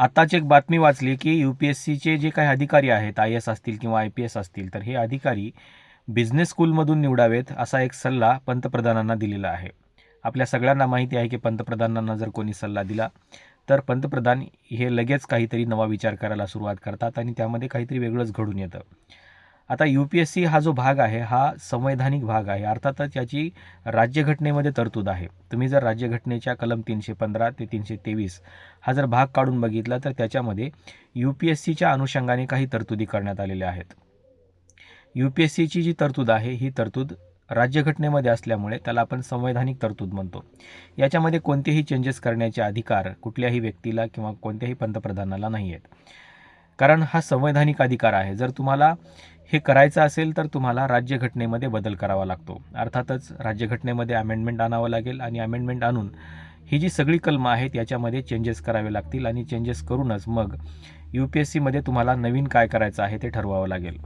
आत्ताच एक बातमी वाचली की यू पी एस सीचे जे काही अधिकारी आहेत आय एस असतील किंवा आय पी एस असतील तर हे अधिकारी बिझनेस स्कूलमधून निवडावेत असा एक सल्ला पंतप्रधानांना दिलेला आहे. आपल्या सगळ्यांना माहिती आहे की पंतप्रधानांना जर कोणी सल्ला दिला तर पंतप्रधान हे लगेच काहीतरी नवा विचार करायला सुरुवात करतात आणि त्यामध्ये काहीतरी वेगळंच घडून येतं. आता यू पी एस सी हा जो भाग आहे हा संवैधानिक भाग आहे. अर्थातच याची राज्यघटनेमध्ये तरतूद आहे. तुम्ही जर राज्यघटनेच्या कलम तीनशे पंधरा ते तीनशे तेवीस हा जर भाग काढून बघितला तर त्याच्यामध्ये यू पी एस सीच्या अनुषंगाने काही तरतुदी करण्यात आलेल्या आहेत. यू पी एस सीची जी तरतूद आहे ही तरतूद राज्यघटनेमध्ये असल्यामुळे त्याला आपण संवैधानिक तरतूद म्हणतो. याच्यामध्ये कोणतेही चेंजेस करण्याचे अधिकार कुठल्याही व्यक्तीला किंवा कोणत्याही पंतप्रधानाला नाही आहेत. कारण हा संवैधानिक अधिकार आहे. जर तुम्हाला हे करायचं असेल तर तुम्हाला राज्यघटनेमध्ये बदल करावा लागतो. अर्थातच राज्यघटनेमध्ये अमेंडमेंट आणावं लागेल आणि अमेंडमेंट आणून ही जी सगळी कलमं आहेत याच्यामध्ये चेंजेस करावे लागतील आणि चेंजेस करूनच मग यू पी एस सीमध्ये तुम्हाला नवीन काय करायचं आहे ते ठरवावं लागेल.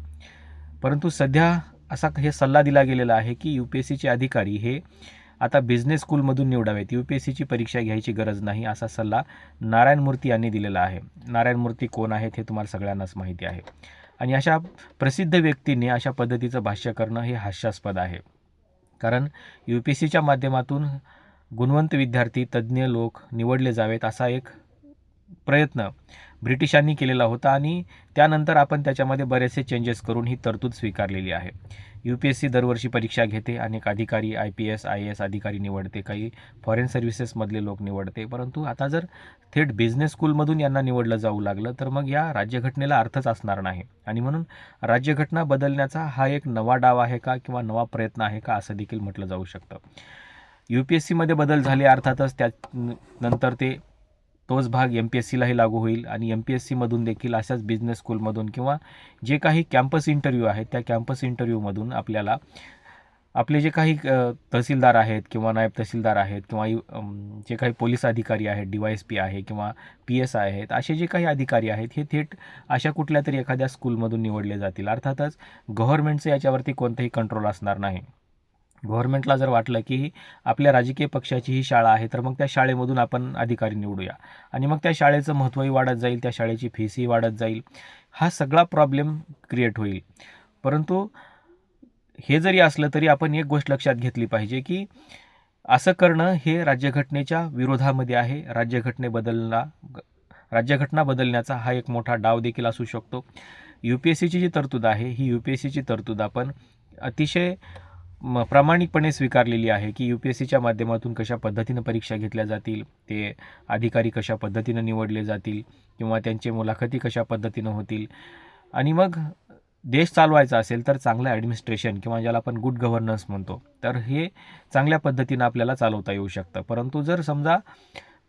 परंतु सध्या असा हे सल्ला दिला गेलेला आहे की यू पी एस सीचे अधिकारी हे आता बिझनेस स्कूलमधून निवडावेत. यू पी एस सीची परीक्षा घ्यायची गरज नाही असा सल्ला नारायण मूर्ती यांनी दिलेला आहे. नारायण मूर्ती कोण आहेत हे तुम्हाला सगळ्यांनाच माहिती आहे. आणि अशा प्रसिद्ध व्यक्तीने अशा पद्धतीचं भाष्य करणं हे हास्यास्पद आहे. कारण यू पी एस सीच्या माध्यमातून गुणवंत विद्यार्थी तज्ज्ञ लोक निवडले जावेत असा एक प्रयत्न ब्रिटिशांनी केलेला होता आणि त्यानंतर आपण त्याच्यामध्ये बरेचसे चेंजेस करून ही तरतूद स्वीकारलेली आहे. यू पी एस सी दरवर्षी परीक्षा घेते अनेक अधिकारी I P S I A अधिकारी निवडते काही फॉरेन सर्व्हिसेसमधले लोक निवडते. परंतु आता जर थेट बिझनेस स्कूलमधून यांना निवडलं जाऊ लागलं तर मग या राज्यघटनेला अर्थच असणार नाही. आणि म्हणून राज्यघटना बदलण्याचा हा एक नवा डाव आहे का किंवा नवा प्रयत्न आहे का असं देखील म्हटलं जाऊ शकतं. यू पी एस सीमध्ये बदल झाले अर्थातच त्या नंतर ते तोच भाग एम पी एस सीलाही लागू होईल आणि एम पी एस सीमधून देखील अशाच बिझनेस स्कूलमधून किंवा जे काही कॅम्पस इंटरव्ह्यू आहेत त्या कॅम्पस इंटरव्ह्यूमधून आपल्याला आपले जे काही तहसीलदार आहेत किंवा नायब तहसीलदार आहेत किंवा जे काही पोलीस अधिकारी आहेत डी वाय एस पी आहे किंवा पी एस आय आहेत असे जे काही अधिकारी आहेत हे थेट अशा कुठल्या तरी एखाद्या स्कूलमधून निवडले जातील. अर्थातच गव्हर्नमेंटचं याच्यावरती कोणतंही कंट्रोल असणार नाही. गव्हर्नमेंटला जर वाटलं की आपल्या राजकीय पक्षाची ही शाळा आहे तर मग त्या शाळेमधून आपण अधिकारी निवडूया. आणि मग त्या शाळेचं महत्त्वही वाढत जाईल त्या शाळेची फीसही वाढत जाईल. हा सगळा प्रॉब्लेम क्रिएट होईल. परंतु हे जरी असलं तरी आपण एक गोष्ट लक्षात घेतली पाहिजे की असं करणं हे राज्यघटनेच्या विरोधामध्ये आहे. राज्यघटने बदलला राज्यघटना बदलण्याचा हा एक मोठा डाव देखील असू शकतो. यू पी एस सीची जी तरतूद आहे ही यू पी एस सीची तरतूद आपण अतिशय म प्रामाणिकपणे स्वीकारलेली आहे की यू पी एस सीच्या माध्यमातून कशा पद्धतीनं परीक्षा घेतल्या जातील ते अधिकारी कशा पद्धतीनं निवडले जातील किंवा त्यांचे मुलाखती कशा पद्धतीनं होतील. आणि मग देश चालवायचा असेल तर चांगलं ॲडमिनिस्ट्रेशन किंवा ज्याला आपण गुड गव्हर्नन्स म्हणतो तर हे चांगल्या पद्धतीनं आपल्याला चालवता येऊ शकतं. परंतु जर समजा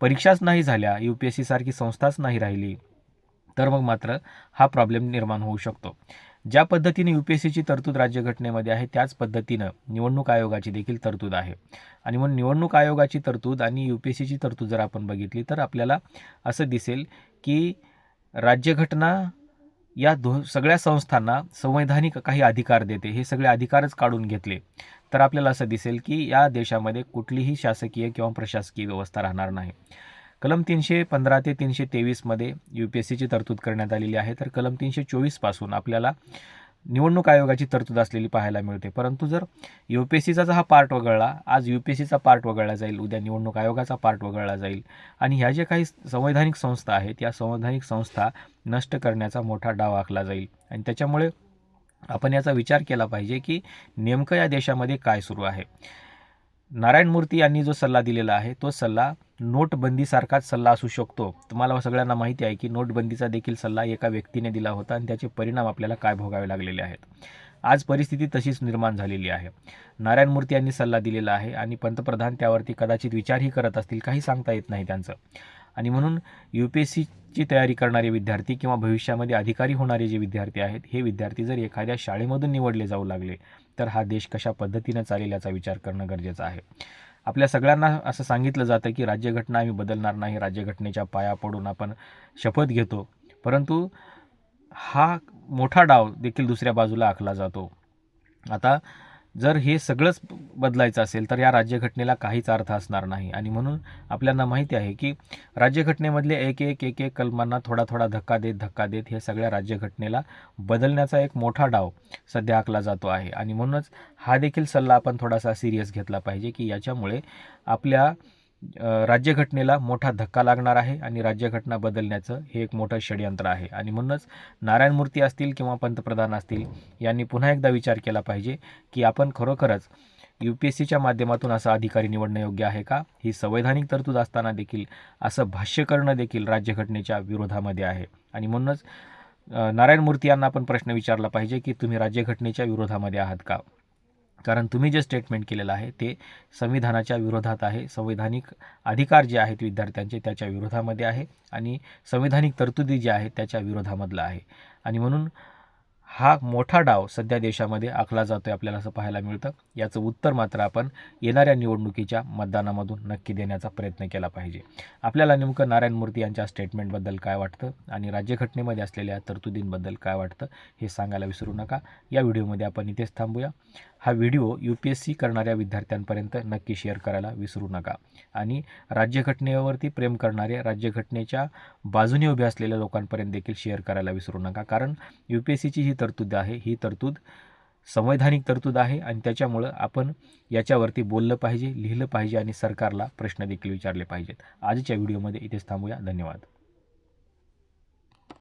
परीक्षाच नाही झाल्या यू पी एस सीसारखी संस्थाच नाही राहिली तर मग मात्र हा प्रॉब्लेम निर्माण होऊ शकतो. ज्या पद्धतीने यू पी एस सीची तरतूद राज्यघटनेमध्ये आहे त्याच पद्धतीनं निवडणूक आयोगाची देखील तरतूद आहे. आणि म्हणून निवडणूक आयोगाची तरतूद आणि यू पी एस सीची तरतूद जर आपण बघितली तर आपल्याला असं दिसेल की राज्यघटना या दो सगळ्या संस्थांना संवैधानिक काही अधिकार देते हे सगळे अधिकारच काढून घेतले. तर आपल्याला असं दिसेल की या देशामध्ये कुठलीही शासकीय किंवा प्रशासकीय व्यवस्था राहणार नाही. कलम तीनशे पंधरा ते तीनशे तेवीसमध्ये यू पी एस सीची तरतूद करण्यात आलेली आहे. तर कलम तीनशे चोवीसपासून आपल्याला निवडणूक आयोगाची तरतूद असलेली पाहायला मिळते. परंतु जर यू पी एस सीचा हा पार्ट वगळला आज यू पी एस सीचा पार्ट वगळला जाईल उद्या निवडणूक आयोगाचा पार्ट वगळला जाईल आणि ह्या ज्या काही संवैधानिक संस्था आहेत या संवैधानिक संस्था नष्ट करण्याचा मोठा डाव आखला जाईल. आणि त्याच्यामुळे आपण याचा विचार केला पाहिजे की नेमकं या देशामध्ये काय सुरू आहे. नारायण मूर्ती यांनी जो सल्ला दिलेला आहे तो सल्ला नोटबंदीसारखाच सल्ला असू शकतो. तुम्हाला सगळ्यांना माहिती आहे की नोटबंदीचा देखील सल्ला एका व्यक्तीने दिला होता आणि त्याचे परिणाम आपल्याला काय भोगावे लागलेले आहेत. आज परिस्थिती तशीच निर्माण झालेली आहे. नारायण मूर्ती यांनी सल्ला दिलेला आहे आणि पंतप्रधान त्यावरती कदाचित विचारही करत असतील काही सांगता येत नाही त्यांचं. आणि म्हणून यू पी एस सीची तयारी करणारे विद्यार्थी किंवा भविष्यामध्ये अधिकारी होणारे जे विद्यार्थी आहेत हे विद्यार्थी जर एखाद्या शाळेमधून निवडले जाऊ लागले तर हा देश कशा पद्धतीनं चालेल याचा विचार करणं गरजेचं आहे. आपल्या सगळ्यांना असं सांगितलं जातं की राज्यघटना आम्ही बदलणार नाही राज्यघटनेच्या पाया पडून आपण शपथ घेतो. परंतु हा मोठा डाव देखील दुसऱ्या बाजूला आखला जातो. आता जर हे सगळंच बदलायचं असेल तर या राज्यघटनेला काहीच अर्थ असणार नाही. आणि म्हणून आपल्याला माहिती आहे की राज्यघटनेमधले एक एक एक एक कलमांना थोडा थोडा धक्का देत धक्का देत हे सगळ्या राज्यघटनेला बदलण्याचा एक मोठा डाव सध्या आखला जातो आहे. आणि म्हणूनच हा देखील सल्ला आपण थोडासा सिरियस घेतला पाहिजे की याच्यामुळे आपल्या राज्यघटनेला मोठा धक्का लागणार आहे आणि राज्यघटना बदलण्याचं हे एक मोठं षडयंत्र आहे. आणि म्हणूनच नारायण मूर्ती असतील किंवा पंतप्रधान असतील यांनी पुन्हा एकदा विचार केला पाहिजे की आपण खरोखरच यू पी एस सीच्या माध्यमातून असा अधिकारी निवडणं योग्य आहे का? ही संवैधानिक तरतूद असताना देखील असं भाष्य करणं देखील राज्यघटनेच्या विरोधामध्ये आहे. आणि म्हणूनच नारायण मूर्ती यांना आपण प्रश्न विचारला पाहिजे की तुम्ही राज्यघटनेच्या विरोधामध्ये आहात का? कारण तुम्ही जे स्टेटमेंट केलेलं आहे ते संविधानाच्या विरोधात आहे. संवैधानिक अधिकार जे आहेत विद्यार्थ्यांचे त्याच्या विरोधामध्ये आहे आणि संवैधानिक तरतुदी ज्या आहेत त्याच्या विरोधामधला आहे. आणि म्हणून हा मोठा डाव सध्या देशामध्ये आखला जातो आहे आपल्याला असं पाहायला मिळतं. याचं उत्तर मात्र आपण येणाऱ्या निवडणुकीच्या मतदानामधून नक्की देण्याचा प्रयत्न केला पाहिजे. आपल्याला नेमकं नारायण मूर्ती यांच्या स्टेटमेंटबद्दल काय वाटतं आणि राज्यघटनेमध्ये असलेल्या तरतुदींबद्दल काय वाटतं हे सांगायला विसरू नका. या व्हिडिओमध्ये आपण इथेच थांबूया. हा video U P S C करणाऱ्या विद्यार्थ्यांपर्यंत नक्की शेअर करायला विसरू नका. आणि राज्यघटनेवरती प्रेम करणारे राज्यघटनेच्या बाजूने उभे असलेल्या लोकांपर्यंत देखील शेअर करायला विसरू नका. कारण यू पी एस सीची ही तरतूद आहे. ही तरतूद संवैधानिक तरतूद आहे आणि त्याच्यामुळं आपण याच्यावरती बोललं पाहिजे लिहिलं पाहिजे आणि सरकारला प्रश्न देखील विचारले पाहिजेत. आजच्या व्हिडिओमध्ये इथेच थांबूया. धन्यवाद.